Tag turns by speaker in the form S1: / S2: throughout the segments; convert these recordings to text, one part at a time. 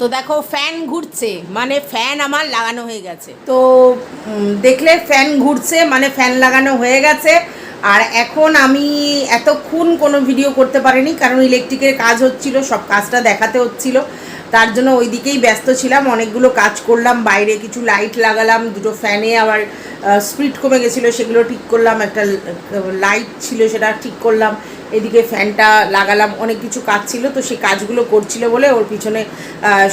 S1: তো দেখো ফ্যান ঘুরছে মানে ফ্যান আমার লাগানো হয়ে গেছে। তো দেখলে ফ্যান ঘুরছে মানে ফ্যান লাগানো হয়ে গেছে। আর এখন আমি এতক্ষণ কোনো ভিডিও করতে পারিনি, কারণ ইলেকট্রিকের কাজ হচ্ছিল, সব কাজটা দেখাতে হচ্ছিল। তার জন্য ওই দিকেই ব্যস্ত ছিলাম, অনেকগুলো কাজ করলাম, বাইরে কিছু লাইট লাগালাম, দুটো ফ্যানে আবার স্পিড কমে গেছিল, সেগুলো ঠিক করলাম, একটা লাইট ছিল, সেটা ঠিক করলাম। এদিকে ফ্যানটা লাগালাম, অনেক কিছু কাজ ছিল, তো সেই কাজগুলো করছিল বলে ওর পিছনে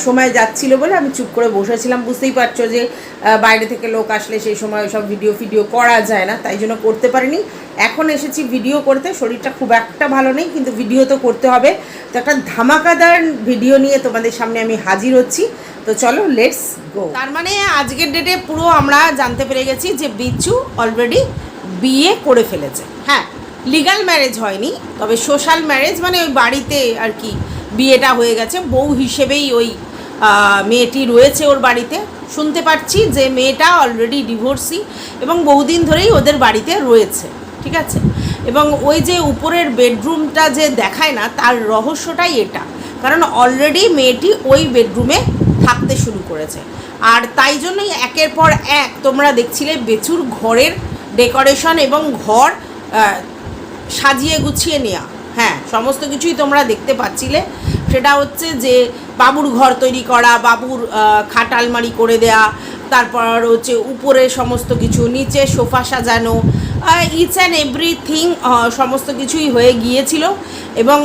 S1: সময় যাচ্ছিল বলে আমি চুপ করে বসেছিলাম। বুঝতেই পারছ যে বাইরে থেকে লোক আসলে সেই সময় সব ভিডিও ফিডিও করা যায় না, তাই জন্য করতে পারিনি। এখন এসেছি ভিডিও করতে, শরীরটা খুব একটা ভালো নেই, কিন্তু ভিডিও তো করতে হবে। তো একটা ধামাকাদার ভিডিও নিয়ে তোমাদের সামনে আমি হাজির হচ্ছি। তো চলো লেটস গো তার মানে আজকের ডেটে পুরো আমরা জানতে পেরে গেছি যে বিচ্ছু অলরেডি বিয়ে করে ফেলেছে। হ্যাঁ লিগাল ম্যারেজ হয়নি, তবে সোশ্যাল ম্যারেজ মানে ওই বাড়িতে আর কি বিয়েটা হয়ে গেছে। বউ হিসেবেই ওই মেয়েটি রয়েছে ওর বাড়িতে। শুনতে পাচ্ছি যে মেয়েটা অলরেডি ডিভোর্সি এবং বহুদিন ধরেই ওদের বাড়িতে রয়েছে, ঠিক আছে? এবং ওই যে উপরের বেডরুমটা যে দেখায় না, তার রহস্যটাই এটা। কারণ অলরেডি মেয়েটি ওই বেডরুমে থাকতে শুরু করেছে। আর তাই জন্যই একের পর এক তোমরা দেখছিলে বেচুর ঘরের ডেকোরেশন এবং ঘর সাজিয়ে গুছিয়ে নেওয়া হ্যাঁ সমস্ত কিছুই তোমরা দেখতে পাচ্ছিলে। সেটা হচ্ছে যে বাবুর ঘর তৈরি করা, বাবুর খাট আলমারি করে দেয়া, তারপর হচ্ছে উপরে সমস্ত কিছু, নিচে সোফা সাজানো ইচ অ্যান্ড এভরিথিং সমস্ত কিছুই হয়ে গিয়েছিল। এবং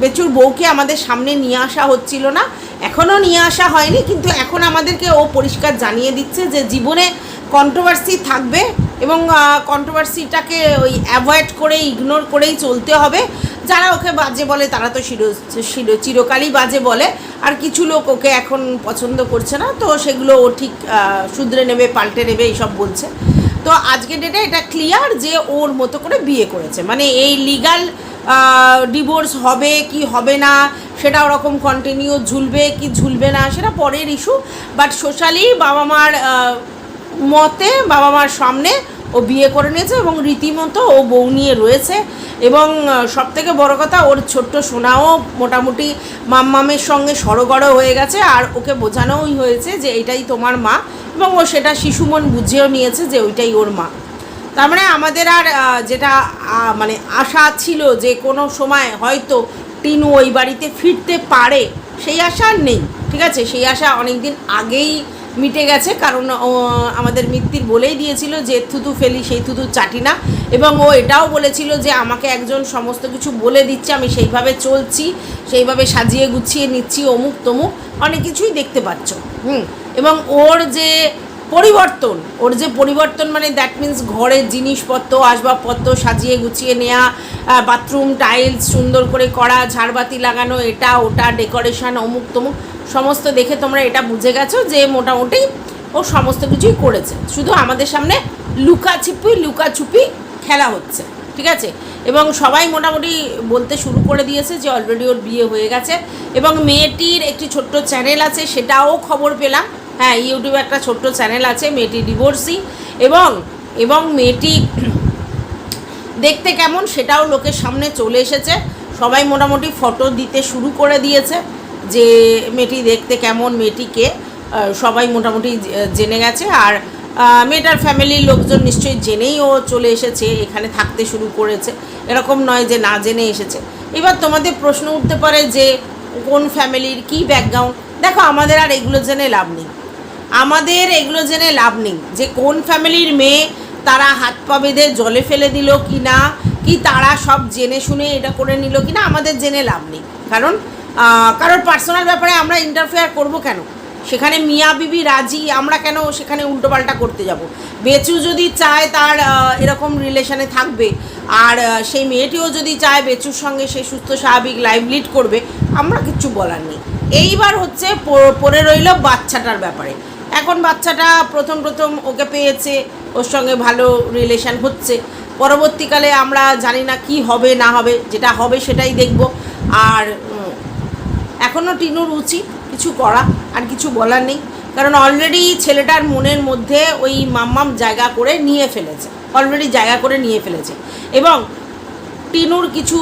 S1: বেচুর বউকে আমাদের সামনে নিয়ে আসা হচ্ছিল না। এখনও নিয়ে আসা হয়নি, কিন্তু এখন আমাদেরকে ও পরিষ্কার জানিয়ে দিচ্ছে যে জীবনে কন্ট্রোভার্সি থাকবে। এবং কন্ট্রোভার্সিটাকে ওই অ্যাভয়েড করে ইগনোর করেই চলতে হবে। যারা ওকে বাজে বলে, তারা তো চির- চিরকালই বাজে বলে। আর কিছু লোক ওকে এখন পছন্দ করছে না, তো সেগুলো ও ঠিক শুধরে নেবে, পাল্টে নেবে, এইসব বলছে। তো আজকের ডেটে এটা ক্লিয়ার যে ওর মতো করে বিয়ে করেছে। মানে এই লিগাল ডিভোর্স হবে কি হবে না, সেটা ওরকম কন্টিনিউ ঝুলবে কি ঝুলবে না, সেটা পরের ইস্যু বাট সোশ্যালি বাবা মার মতে বাবা মার সামনে ও বিয়ে করে নিয়েছে এবং রীতিমতো ও বউ নিয়ে রয়েছে। এবং সব থেকে বড় কথা, ওর ছোট্ট সোনাও মোটামুটি মাম্মামের সঙ্গে সড়গড় হয়ে গেছে আর ওকে বোঝানোই হয়েছে যে এটাই তোমার মা এবং ও সেটা শিশুমন বুঝেও নিয়েছে যে ওইটাই ওর মা। তার মানে আমাদের আর যেটা মানে আশা ছিল যে কোনো সময় হয়তো টিনু ওই বাড়িতে ফিরতে পারে, সেই আশা আর নেই, ঠিক আছে? সেই আশা অনেক দিন আগেই মিটে গেছে, কারণ আমাদের মিত্তির বলেই দিয়েছিল যে থুতু ফেলি, সেই থুতু চাটি না। এবং ও এটাও বলেছিল যে আমাকে একজন সমস্ত কিছু বলে দিচ্ছে, আমি সেইভাবে চলছি, সেইভাবে সাজিয়ে গুছিয়ে নিচ্ছি অমুক তমুক অনেক কিছুই দেখতে পাচ্ছ। হুম। এবং ওর যে পরিবর্তন। ওর যে পরিবর্তন মানে দ্যাট মিন্স ঘরের জিনিসপত্র, আসবাবপত্র সাজিয়ে গুছিয়ে নেওয়া বাথরুম টাইলস সুন্দর করে করা, ঝাড়বাতি লাগানো, এটা, ওটা ডেকোরেশন অমুক তমুক, সমস্ত দেখে তোমরা এটা বুঝে গেছো যে মোটামুটি ও সমস্ত কিছুই করেছে। শুধু আমাদের সামনে লুকাছিপি লুকাছুপি খেলা হচ্ছে, ঠিক আছে? এবং সবাই মোটামুটি বলতে শুরু করে দিয়েছে যে অলরেডি ওর বিয়ে হয়ে গেছে এবং মেয়েটির একটি ছোট্ট চ্যানেল আছে, সেটাও খবর পেলাম। হ্যাঁ ইউটিউবে একটা ছোট্ট চ্যানেল আছে, মেয়েটি ডিভোর্সি, এবং এবং মেয়েটি দেখতে কেমন সেটাও লোকের সামনে চলে এসেছে। সবাই মোটামুটি ফটো দিতে শুরু করে দিয়েছে যে মেয়েটি দেখতে কেমন মেয়েটিকে সবাই মোটামুটি জেনে গেছে। আর মেয়েটার ফ্যামিলির লোকজন নিশ্চয়ই জেনেই ও চলে এসেছে, এখানে থাকতে শুরু করেছে। এরকম নয় যে না জেনে এসেছে। এবার তোমাদের প্রশ্ন উঠতে পারে যে কোন ফ্যামিলির কী ব্যাকগ্রাউন্ড দেখো, আমাদের আর এগুলো জেনে লাভ নেই। আমাদের এগুলো জেনে লাভ নেই যে কোন ফ্যামিলির মেয়ে তারা হাত পা বেঁধে জলে ফেলে দিল কি না, কি তারা সব জেনে শুনে এটা করে নিল কি না, আমাদের জেনে লাভ নেই। কারণ কারোর পার্সোনাল ব্যাপারে আমরা ইন্টারফেয়ার করব কেন? সেখানে মিয়া বিবি রাজি, আমরা কেন সেখানে উল্টোপাল্টা করতে যাব? বেচু যদি চায় তার এরকম রিলেশনে থাকবে, আর সেই মেয়েটিও যদি চায় বেচুর সঙ্গে সে সুস্থ, স্বাভাবিক লাইফ লিড করবে, আমরা কিচ্ছু বলার নেই। এইবার হচ্ছে পড়ে রইল বাচ্চাটার ব্যাপারে। এখন বাচ্চাটা প্রথম প্রথম ওকে পেয়েছে, ওর সঙ্গে ভালো রিলেশন হচ্ছে। পরবর্তীকালে আমরা জানি না কি হবে, না হবে, যেটা হবে সেটাই দেখব। আর এখনও টিনুর উচিত কিছু করা, আর কিছু বলার নেই। কারণ অলরেডি ছেলেটার মনের মধ্যে ওই মাম্মাম জায়গা করে নিয়ে ফেলেছে অলরেডি জায়গা করে নিয়ে ফেলেছে। এবং টিনুর কিছু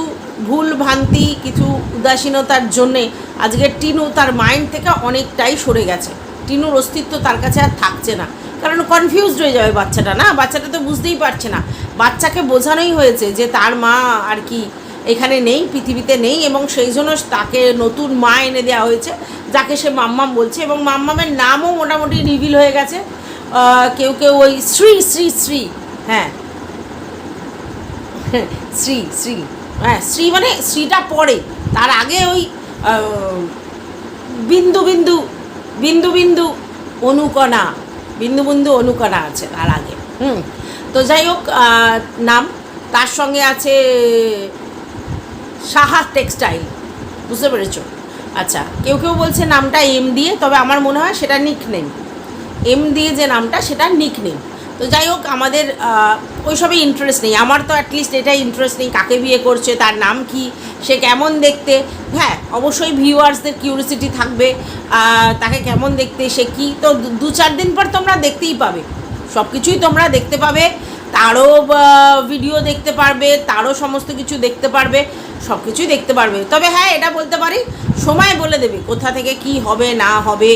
S1: ভুল ভ্রান্তি, কিছু উদাসীনতার জন্যে আজকে টিনু তার মাইন্ড থেকে অনেকটাই সরে গেছে। টিনুর অস্তিত্ব তার কাছে আর থাকছে না। কারণ কনফিউজড হয়ে যাবে বাচ্চাটা, না? বাচ্চাটা তো বুঝতেই পারছে না। বাচ্চাকে বোঝানোই হয়েছে যে তার মা আর কি এখানে নেই, পৃথিবীতে নেই এবং সেই জন্য তাকে নতুন মা এনে দেওয়া হয়েছে, যাকে সে মাম্মাম বলছে এবং মাম্মামের নামও মোটামুটি রিভিল হয়ে গেছে। কেউ কেউ ওই শ্রী শ্রী শ্রী হ্যাঁ। শ্রী শ্রী হ্যাঁ শ্রী মানে শ্রীটা পড়ে তার আগে ওই বিন্দু বিন্দু বিন্দু বিন্দু অনুকণা, বিন্দু বিন্দু অনুকণা আছে তার আগে। হুম, তো যাই হোক নাম, তার সঙ্গে আছে সাহা টেক্সটাইল, বুঝতে পেরেছ? আচ্ছা কেউ কেউ বলছে নামটা এম দিয়ে, তবে আমার মনে হয় সেটা নিক নেই এম দিয়ে যে নামটা, সেটা নিক নেম তো যাই হোক, আমাদের ওইসবে ইন্টারেস্ট নেই। আমার তো অ্যাটলিস্ট এটাই ইন্টারেস্ট নেই, কাকে বিয়ে করছে, তার নাম কি, সে কেমন দেখতে। হ্যাঁ অবশ্যই ভিউয়ার্সদের কিউরিসিটি থাকবে তাকে কেমন দেখতে, সে কি, তো দু চার দিন পর তোমরা দেখতেই পাবে। সব কিছুই তোমরা দেখতে পাবে। তারও ভিডিও দেখতে পারবে, তারও সমস্ত কিছু দেখতে পারবে সব কিছুই দেখতে পারবে। তবে হ্যাঁ এটা বলতে পারি, সময় বলে দেবে কোথা থেকে কি হবে, না হবে,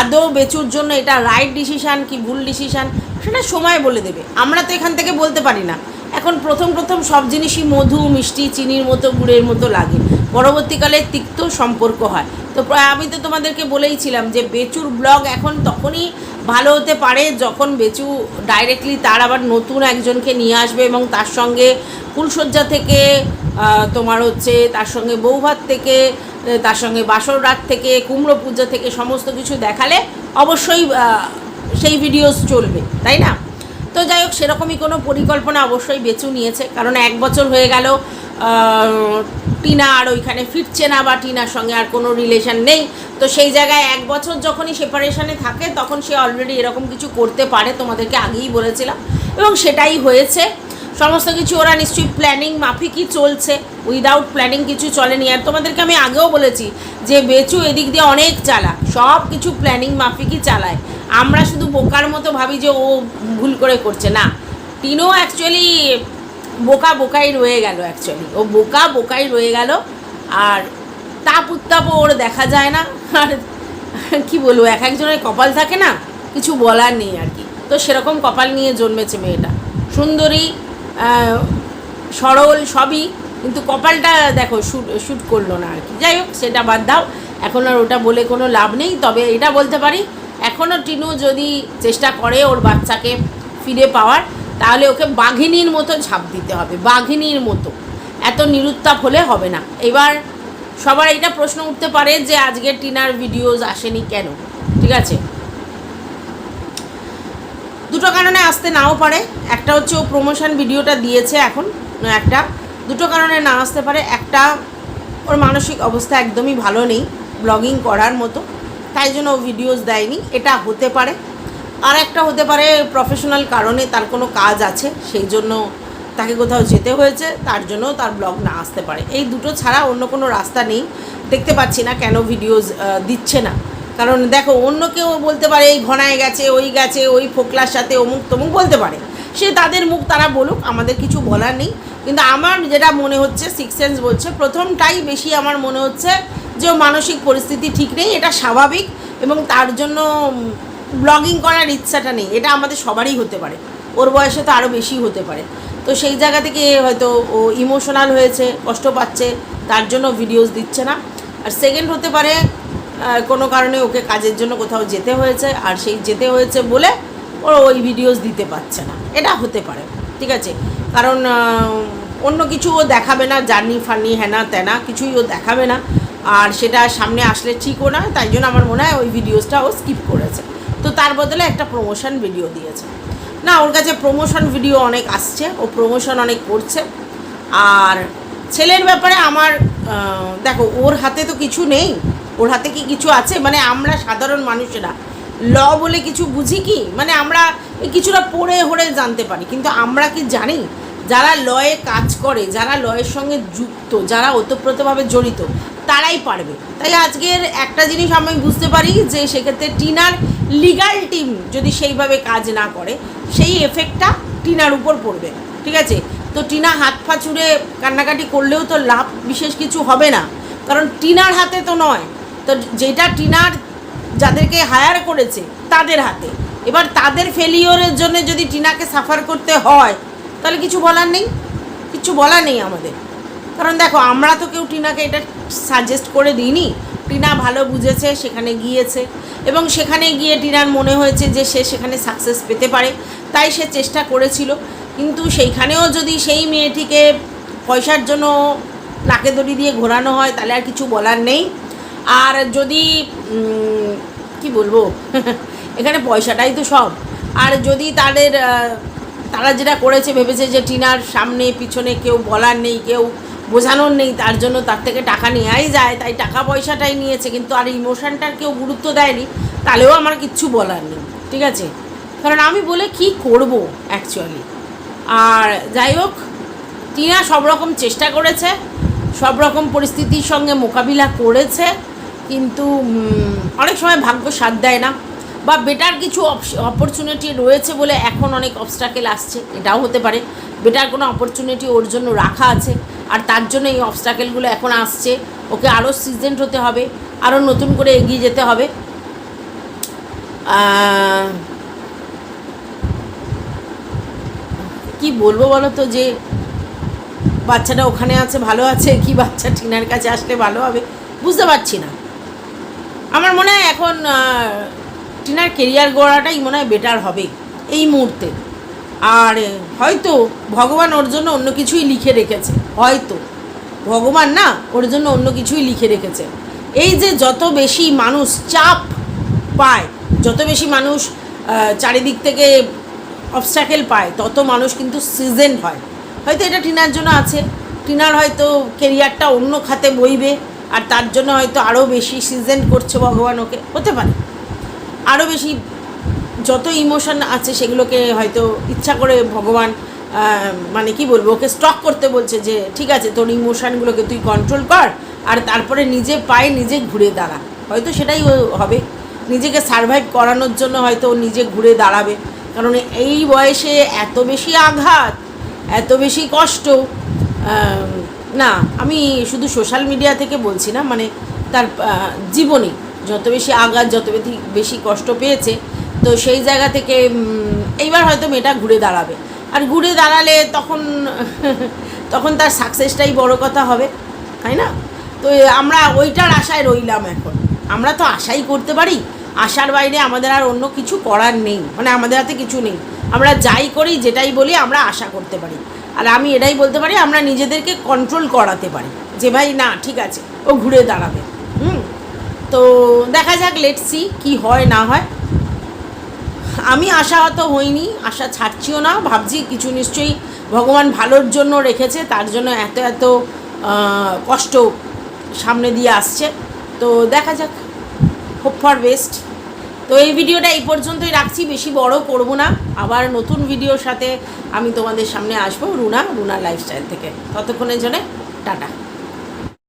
S1: আদৌ বেচুর জন্য এটা রাইট ডিসিশান কি ভুল ডিসিশান সেটা সময় বলে দেবে। আমরা তো এখান থেকে বলতে পারি না। এখন প্রথম প্রথম সব জিনিসই মধু, মিষ্টি, চিনির মতো, গুড়ের মতো লাগে। পরবর্তীকালে তিক্ত সম্পর্ক হয়। তো আমি তো তোমাদেরকে বলেইছিলাম যে বেচুর ব্লগ এখন তখনই ভালো হতে পারে যখন বেচু ডাইরেক্টলি তার আবার নতুন একজনকে নিয়ে আসবে এবং তার সঙ্গে ফুলশয্যা থেকে তোমার হচ্ছে তার সঙ্গে বৌভাত থেকে তার সঙ্গে বাসর রাত থেকে, কুমড়ো পূজা থেকে সমস্ত কিছু দেখালে অবশ্যই সেই ভিডিওস চলবে, তাই না? তো যাই হোক, সেরকমই কোনো পরিকল্পনা অবশ্যই বেচু নিয়েছে, কারণ এক বছর হয়ে গেল টিনা আর ওইখানে ফিরছে না বা টিনার সঙ্গে আর কোনো রিলেশন নেই। তো সেই জায়গায় এক বছর যখনই সেপারেশনে থাকে, তখন সে অলরেডি এরকম কিছু করতে পারে, তোমাদেরকে আগেই বলেছিলাম। এবং সেটাই হয়েছে। সমস্ত কিছু ওরা নিশ্চয়ই প্ল্যানিং মাফিকই চলছে। উইদাউট প্ল্যানিং কিছু চলেনি। আর তোমাদেরকে আমি আগেও বলেছি যে বেচু এদিক দিয়ে অনেক চালা সব কিছু প্ল্যানিং মাফিকই চালায়। আমরা শুধু বোকার মতো ভাবি যে ও ভুল করে করছে। না, টিনো অ্যাকচুয়ালি বোকা বোকাই রয়ে গেল অ্যাকচুয়ালি ও বোকা বোকাই রয়ে গেল আর তাপ উত্তাপও ওর দেখা যায় না। আর কি বলব, এক একজনের কপাল থাকে না, কিছু বলার নেই আর কি। তো সেরকম কপাল নিয়ে জন্মেছে মেয়েটা। সুন্দরী সরল সবই, কিন্তু কপালটা দেখো শ্যুট শ্যুট করল না আর কি। যাই হোক, সেটা বাদ দাও। এখন আর ওটা বলে কোনো লাভ নেই। তবে এটা বলতে পারি এখনও টিনু যদি চেষ্টা করে ওর বাচ্চাকে ফিরে পাওয়ার তাহলে ওকে বাঘিনীর মতো ঝাঁপ দিতে হবে, বাঘিনীর মতো। এত নিরুত্তাপ হলে হবে না। এবার সবার এটা প্রশ্ন উঠতে পারে যে আজকে টিনার ভিডিওজ আসেনি কেন? ঠিক আছে? দুটো কারণে আসতে নাও পারে। একটা হচ্ছে ও প্রমোশন ভিডিওটা দিয়েছে এখন, একটা। দুটো কারণে না আসতে পারে। একটা, ওর মানসিক অবস্থা একদমই ভালো নেই ব্লগিং করার মতো। তাই জন্য ও ভিডিওস দেয়নি। এটা হতে পারে। আর একটা হতে পারে প্রফেশনাল কারণে তার কোনো কাজ আছে, সেই জন্য তাকে কোথাও যেতে হয়েছে, তার জন্য তার ব্লগ না আসতে পারে। এই দুটো ছাড়া অন্য কোনো রাস্তা নেই। দেখতে পাচ্ছি না কেন ভিডিওস দিচ্ছে না। কারণ দেখো, অন্য কেউ বলতে পারে, এই ঘনায় গেছে, ওই গেছে, ওই ফোকলার সাথে অমুক তমুক বলতে পারে। সে তাদের মুখ তারা বলুক, আমাদের কিছু বলার নেই। কিন্তু আমার যেটা মনে হচ্ছে সিক্স সেন্স বলছে, প্রথমটাই বেশি আমার মনে হচ্ছে যে মানসিক পরিস্থিতি ঠিক নেই, এটা স্বাভাবিক এবং তার জন্য ব্লগিং করার ইচ্ছাটা নেই। এটা আমাদের সবারই হতে পারে। ওর বয়সে তো আরও বেশি হতে পারে। তো সেই জায়গা থেকে হয়তো ও ইমোশনাল হয়েছে, কষ্ট পাচ্ছে, তার জন্য ভিডিওস দিচ্ছে না। আর সেকেন্ড হতে পারে কোনো কারণে ওকে কাজের জন্য কোথাও যেতে হয়েছে। আর সেই যেতে হয়েছে বলে ও ওই ভিডিওস দিতে পারছে না। এটা হতে পারে, ঠিক আছে? কারণ অন্য কিছু ও দেখাবে না, জার্নি ফার্নি হ্যানা ত্যানা কিছুই ও দেখাবে না। আর সেটা সামনে আসলে ঠিকও না, তাই জন্য আমার মনে হয় ওই ভিডিওসটা ও স্কিপ করেছে। তো তার বদলে একটা প্রমোশন ভিডিও দিয়েছে। না, ওর কাছে প্রমোশন ভিডিও অনেক আসছে, ও প্রমোশন অনেক করছে। আর ছেলের ব্যাপারে আমার দেখো, ওর হাতে তো কিছু নেই। ওর হাতে কি কিছু আছে? মানে আমরা সাধারণ মানুষেরা, ল বলে কিছু বুঝি কি? মানে আমরা কিছুটা পড়ে হড়ে জানতে পারি। কিন্তু আমরা কি জানি? যারা লয়ে কাজ করে, যারা লয়ের সঙ্গে যুক্ত, যারা ওতপ্রোতভাবে জড়িত, তারাই পারবে। তাই আজকের একটা জিনিস আমি বুঝতে পারি যে সেক্ষেত্রে টিনার লিগাল টিম যদি সেইভাবে কাজ না করে, সেই এফেক্টটা টিনার উপর পড়বে, ঠিক আছে? তো টিনা হাত পা চুড়ে কান্নাকাটি করলেও তো লাভ বিশেষ কিছু হবে না, কারণ টিনার হাতে তো নয়। তো যেটা টিনার যাদেরকে হায়ার করেছে, তাদের হাতে। এবার তাদের ফেলিওরের জন্য যদি টিনাকে সাফার করতে হয়, তাহলে কিছু বলার নেই? কিছু বলার নেই আমাদের। কারণ দেখো, আমরা তো কেউ টিনাকে এটা সাজেস্ট করে দিইনি। টিনা ভালো বুঝেছে, সেখানে গিয়েছে। এবং সেখানে গিয়ে টিনার মনে হয়েছে যে সে সেখানে সাকসেস পেতে পারে, তাই সে চেষ্টা করেছিল। কিন্তু সেইখানেও যদি সেই মেয়েটিকে পয়সার জন্য নাকে দড়ি দিয়ে ঘোরানো হয়, তাহলে আর কিছু বলার নেই। আর যদি কি বলব? এখানে পয়সাটাই তো সব। আর যদি তাদের তারা যেটা করেছে, ভেবেছে যে টিনার সামনে, পিছনে কেউ বলার নেই, কেউ বোঝানোর নেই, তার জন্য তার থেকে টাকা নেওয়াই যায়, তাই টাকা পয়সাটাই নিয়েছে, কিন্তু আর ইমোশানটার কেউ গুরুত্ব দেয়নি, তাহলেও আমার কিচ্ছু বলার নেই, ঠিক আছে? কারণ আমি বলে কি করব অ্যাকচুয়ালি আর যাই হোক, টিনা সব রকম চেষ্টা করেছে, সব রকম পরিস্থিতির সঙ্গে মোকাবিলা করেছে, কিন্তু অনেক সময় ভাগ্য সাথ দেয় না। বা বেটার কিছু অপরচুনিটি রয়েছে বলে এখন অনেক অবস্ট্রাকেল আসছে, এটাও হতে পারে। বেটার কোনো অপরচুনিটি ওর জন্য রাখা আছে, আর তার জন্য এই অবস্ট্রাকেলগুলো এখন আসছে। ওকে আরও সিজেন্ট হতে হবে আরও নতুন করে এগিয়ে যেতে হবে। কি বলব বলো তো যে, বাচ্চাটা ওখানে আছে, ভালো আছে, কি বাচ্চা টিনার কাছে আসলে ভালো হবে, বুঝতে পারছি না। আমার মনে হয় এখন টিনার কেরিয়ার গড়াটাই মনে হয় বেটার হবে এই মুহূর্তে। আর হয়তো ভগবান ওর জন্য অন্য কিছুই লিখে রেখেছে, হয়তো। ভগবান না ওর জন্য অন্য কিছুই লিখে রেখেছে। এই যে যত বেশি মানুষ চাপ পায়, যত বেশি মানুষ চারিদিক থেকে অবস্ট্যাকেল পায়, তত মানুষ কিন্তু সিজন হয়। হয়তো এটা টিনার জন্য আছে, টিনার হয়তো কেরিয়ারটা অন্য খাতে বইবে, আর তার জন্য হয়তো আরও বেশি সিজন করছে ভগবান ওকে, হতে পারে। আরও বেশি যত ইমোশন আছে সেগুলোকে হয়তো ইচ্ছা করে ভগবান মানে কি বলব, ওকে স্টক করতে বলছে যে, ঠিক আছে, তোর ইমোশানগুলোকে তুই কন্ট্রোল কর আর তারপরে নিজে পায়ে নিজে ঘুরে দাঁড়া। হয়তো সেটাই হবে। নিজেকে সারভাইভ করানোর জন্য হয়তো নিজে ঘুরে দাঁড়াবে। কারণ এই বয়সে এত বেশি আঘাত, এত বেশি কষ্ট না, আমি শুধু সোশ্যাল মিডিয়া থেকে বলছি না মানে তার জীবনে যত বেশি আঘাত, যত বেশি বেশি কষ্ট পেয়েছে, তো সেই জায়গা থেকে এইবার হয়তো মেয়েটা ঘুরে দাঁড়াবে। আর ঘুরে দাঁড়ালে তখন তখন তার সাকসেসটাই বড় কথা হবে, তাই না? তো আমরা ওইটার আশায় রইলাম এখন। আমরা তো আশাই করতে পারি, আশার বাইরে আমাদের আর অন্য কিছু করার নেই মানে আমাদের হাতে কিছু নেই। আমরা যাই করি, যেটাই বলি, আমরা আশা করতে পারি। আর আমি এটাই বলতে পারি, আমরা নিজেদেরকে কন্ট্রোল করাতে পারি, যে ভাই, না, ঠিক আছে, ও ঘুরে দাঁড়াবে। তো দেখা যাক লেট সি কী হয়, না হয়। আমি আশাহত হইনি, আশা ছাড়ছিও না। ভাবছি কিছু নিশ্চয়ই ভগবান ভালোর জন্য রেখেছে, তার জন্য এত এত কষ্ট সামনে দিয়ে আসছে। তো দেখা যাক হোপ ফর বেস্ট তো এই ভিডিওটা এই পর্যন্তই রাখছি, বেশি বড় করব না। আবার নতুন ভিডিওর সাথে আমি তোমাদের সামনে আসব, রুনা রুনা লাইফস্টাইল থেকে। ততক্ষণের জন্য, টাটা।